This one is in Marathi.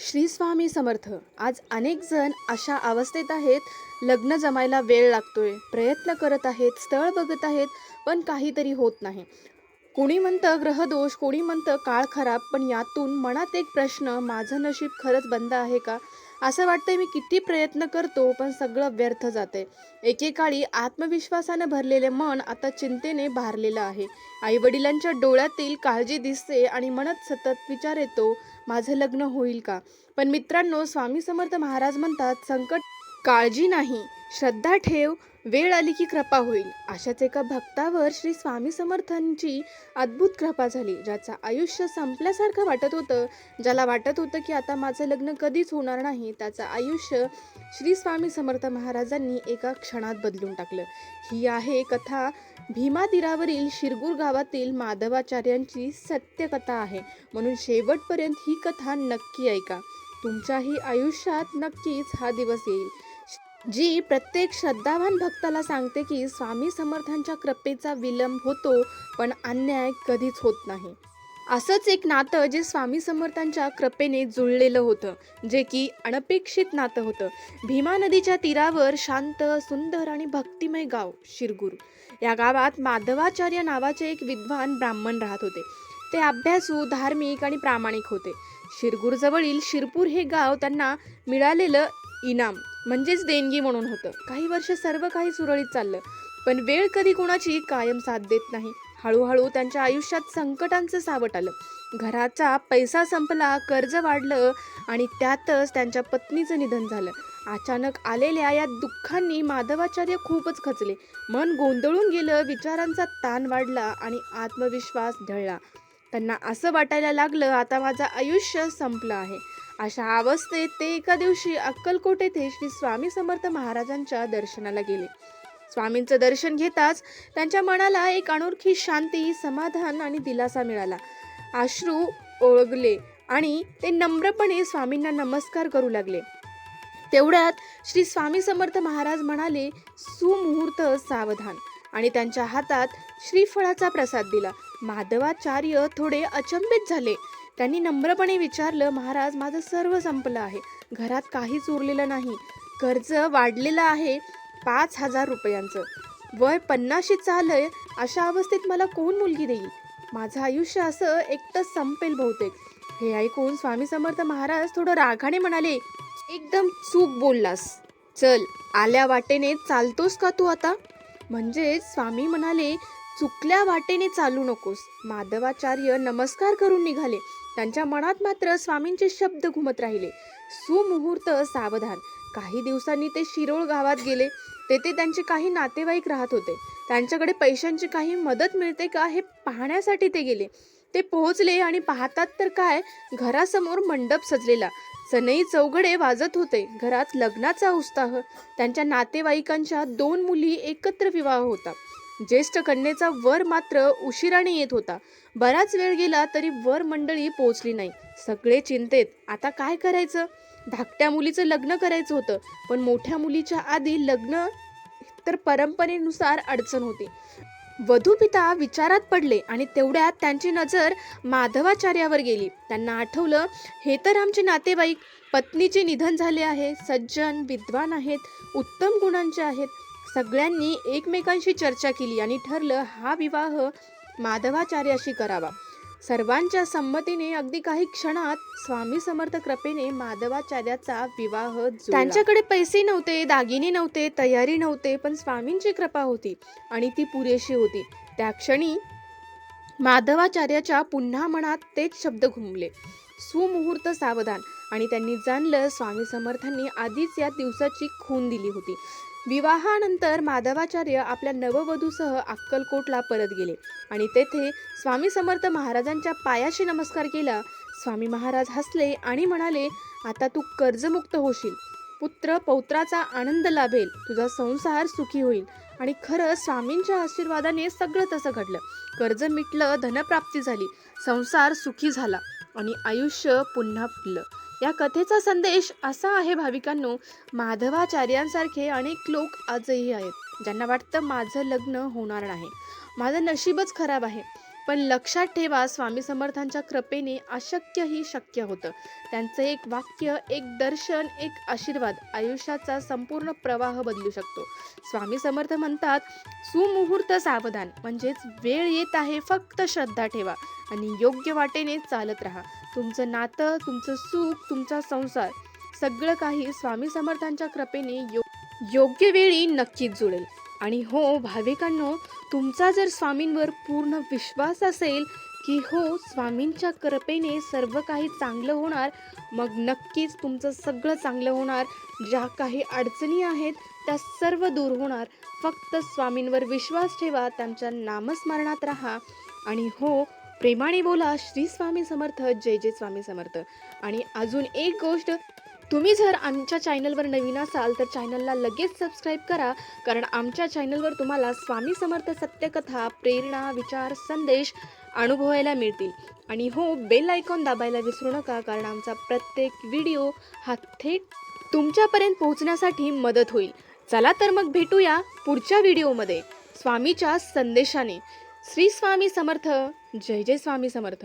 श्री स्वामी समर्थ. आज अनेक जण अशा अवस्थेत आहेत लग्न जमायला वेळ लागतोय प्रयत्न करत आहेत स्थळ बघत आहेत पण काहीतरी होत नाही. कोणी म्हणतं ग्रहदोष कोणी म्हणतं काळ खराब पण यातून मनात एक प्रश्न माझं नशीब खरंच बंद आहे का? असं वाटतंय मी किती प्रयत्न करतो पण सगळं व्यर्थ जाते एकेकाळी आत्मविश्वासानं भरलेले मन आता चिंतेने भारलेलं आहे. आईवडिलांच्या डोळ्यातील काळजी दिसते आणि मनात सतत विचार येतो माझं लग्न होईल का? पण मित्रांनो स्वामी समर्थ महाराज म्हणतात संकट काळजी नाही. श्रद्धा ठेव. वेळ आली की कृपा होईल. अशाच एका भक्तावर श्री स्वामी समर्थांची अद्भुत कृपा झाली ज्याचं आयुष्य संपल्यासारखं वाटत होतं. ज्याला वाटत होतं की आता माझं लग्न कधीच होणार नाही त्याचं आयुष्य श्री स्वामी समर्थ महाराजांनी एका क्षणात बदलून टाकलं. ही आहे कथा भीमा तीरावरील शिरगूर गावातील माधवाचार्यांची सत्यकथा आहे. म्हणून शेवटपर्यंत ही कथा नक्की ऐका. तुमच्याही आयुष्यात नक्कीच हा दिवस येईल. जी प्रत्येक श्रद्धावान भक्ताला सांगते की स्वामी समर्थांच्या कृपेचा विलंब होतो पण अन्याय कधीच होत नाही. असंच एक नातं जे स्वामी समर्थांच्या कृपेने जुळलेलं होतं जे की अनपेक्षित नातं होतं. भीमा नदीच्या तीरावर शांत सुंदर आणि भक्तिमय गाव शिरगूर. या गावात माधवाचार्य नावाचे एक विद्वान ब्राह्मण राहत होते. ते अभ्यासू धार्मिक आणि प्रामाणिक होते. शिरगुरजवळील शिरपूर हे गाव त्यांना मिळालेलं इनाम म्हणजेच देणगी म्हणून होतं. काही वर्ष सर्व काही सुरळीत चाललं. पण वेळ कधी कोणाची कायम साथ देत नाही. हळूहळू त्यांच्या आयुष्यात संकटांचं सावट आलं. घराचा पैसा संपला कर्ज वाढलं आणि त्यातच त्यांच्या पत्नीचं निधन झालं. अचानक आलेल्या या दुःखांनी माधवाचार्य खूपच खचले. मन गोंधळून गेलं विचारांचा ताण वाढला आणि आत्मविश्वास ढळला. त्यांना असं वाटायला लागलं आता माझं आयुष्य संपलं आहे. अशा अवस्थेत ते एका दिवशी अक्कलकोट येथे श्री स्वामी समर्थ महाराजांच्या दर्शनाला गेले. स्वामींचं दर्शन घेताच त्यांच्या मनाला एक अनोळखी शांती समाधान आणि दिलासा मिळाला. अश्रू ओळगले आणि ते नम्रपणे स्वामींना नमस्कार करू लागले. तेवढ्यात श्री स्वामी समर्थ महाराज म्हणाले सुमुहूर्त सावधान. आणि त्यांच्या हातात श्रीफळाचा प्रसाद दिला. माधवाचार्य थोडे अचंबित झाले. त्यांनी नम्रपणे विचारलं महाराज माझं सर्व संपलं आहे. घरात काहीच उरलेलं नाही. कर्ज वाढलेलं आहे पाच हजार रुपयांचं. वय पन्नाशी चालय अशा अवस्थेत मला कोण मुलगी देईल? माझं आयुष्य असं एकटं संपेल बहुतेक. हे ऐकून स्वामी समर्थ महाराज थोडं रागाने म्हणाले एकदम चूक बोललास. चल आल्या वाटेने चालतोस का तू आता? म्हणजे स्वामी म्हणाले चुकल्या वाटेने चालू नकोस. माधवाचार्य नमस्कार करून निघाले. त्यांच्या मनात मात्र स्वामींचे शब्द घुमत राहिले. सुमुहूर्त सावधान. काही दिवसांनी ते शिरोळ गावात गेले. तेथे त्यांचे काही नातेवाईक राहत होते. त्यांच्याकडे पैशांची काही मदत मिळते का हे पाहण्यासाठी ते गेले. ते पोहोचले आणि पाहतात तर काय? घरासमोर मंडप सजलेला. सनई चौघडे वाजत होते. घरात लग्नाचा उत्साह. त्यांच्या नातेवाईकांच्या दोन मुली एकत्र विवाह होता. ज्येष्ठ कन्येचा वर मात्र उशिराने येत होता. बराच वेळ गेला तरी वर मंडळी पोहोचली नाही. सगळे चिंतेत आता काय करायचं? धाकट्या मुलीचं लग्न करायचं होतं पण मोठ्या मुलीच्या आधी लग्न तर परंपरेनुसार अडचण होती. वधू पिता विचारात पडले आणि तेवढ्यात त्यांची नजर माधवाचार्यावर गेली. त्यांना आठवलं हे तर आमचे नातेवाईक पत्नीचे निधन झाले आहे सज्जन विद्वान आहेत उत्तम गुणांचे आहेत सगळ्यांनी एकमेकांशी चर्चा केली आणि ठरलं हा विवाह माधवाचार्याशी करावा. सर्वांच्या संमतीने अगदी काही क्षणात स्वामी समर्थ कृपेने माधवाचार्याचा विवाह त्यांच्याकडे पैसे नव्हते दागिने नव्हते तयारी नव्हते पण स्वामींची कृपा होती आणि ती पुरेशी होती. त्या क्षणी माधवाचार्याच्या पुन्हा मनात तेच शब्द घुमले. सुमुहूर्त सावधान आणि त्यांनी जाणलं स्वामी समर्थांनी आधीच या दिवसाची खून दिली होती. विवाहानंतर माधवाचार्य आपल्या नववधूसह अक्कलकोटला परत गेले. आणि तेथे स्वामी समर्थ महाराजांच्या पायाशी नमस्कार केला. स्वामी महाराज हसले आणि म्हणाले आता तू कर्जमुक्त होशील. पुत्र पौत्राचा आनंद लाभेल. तुझा संसार सुखी होईल. आणि खरं स्वामींच्या आशीर्वादाने सगळं तसं घडलं. कर्ज मिटलं धनप्राप्ती झाली. संसार सुखी झाला. आणि आयुष्य पुन्हा फुललं. या कथेचा संदेश असा आहे भाविकांनो माधवाचार्यांसारखे अनेक लोक आजही आहेत ज्यांना वाटतं माझं लग्न होणार नाही. माझं नशीबच खराब आहे पण लक्षात ठेवा स्वामी समर्थांच्या कृपेने अशक्यही शक्य होतं. त्यांचं एक वाक्य एक दर्शन एक आशीर्वाद आयुष्याचा संपूर्ण प्रवाह बदलू शकतो. स्वामी समर्थ म्हणतात सुमुहूर्त सावधान म्हणजेच वेळ येत आहे फक्त श्रद्धा ठेवा आणि योग्य वाटेने चालत राहा. तुमचं नातं तुमचं सुख तुमचा संसार सगळं काही स्वामी समर्थांच्या कृपेने यो योग्य वेळी नक्कीच जुळेल. आणि हो भाविकांनो तुमचा जर स्वामींवर पूर्ण विश्वास असेल की हो स्वामींच्या कृपेने सर्व काही चांगलं होणार मग नक्कीच तुमचं सगळं चांगलं होणार. ज्या काही अडचणी आहेत त्या सर्व दूर होणार. फक्त स्वामींवर विश्वास ठेवा त्यांच्या नामस्मरणात राहा. आणि हो प्रेमाने बोला श्री स्वामी समर्थ जय जय स्वामी समर्थ. आणि अजून एक गोष्ट तुम्ही जर आमच्या चॅनलवर नवीन असाल तर चॅनलला लगेच सबस्क्राईब करा. कारण आमच्या चॅनलवर तुम्हाला स्वामी समर्थ सत्यकथा प्रेरणा विचार संदेश अनुभवायला मिळतील. आणि हो बेल आयकॉन दाबायला विसरू नका कारण आमचा प्रत्येक व्हिडिओ हा थेट तुमच्यापर्यंत पोहोचण्यासाठी मदत होईल. चला तर मग भेटूया पुढच्या व्हिडिओमध्ये स्वामीच्या संदेशाने. श्री स्वामी समर्थ! जय जय स्वामी समर्थ.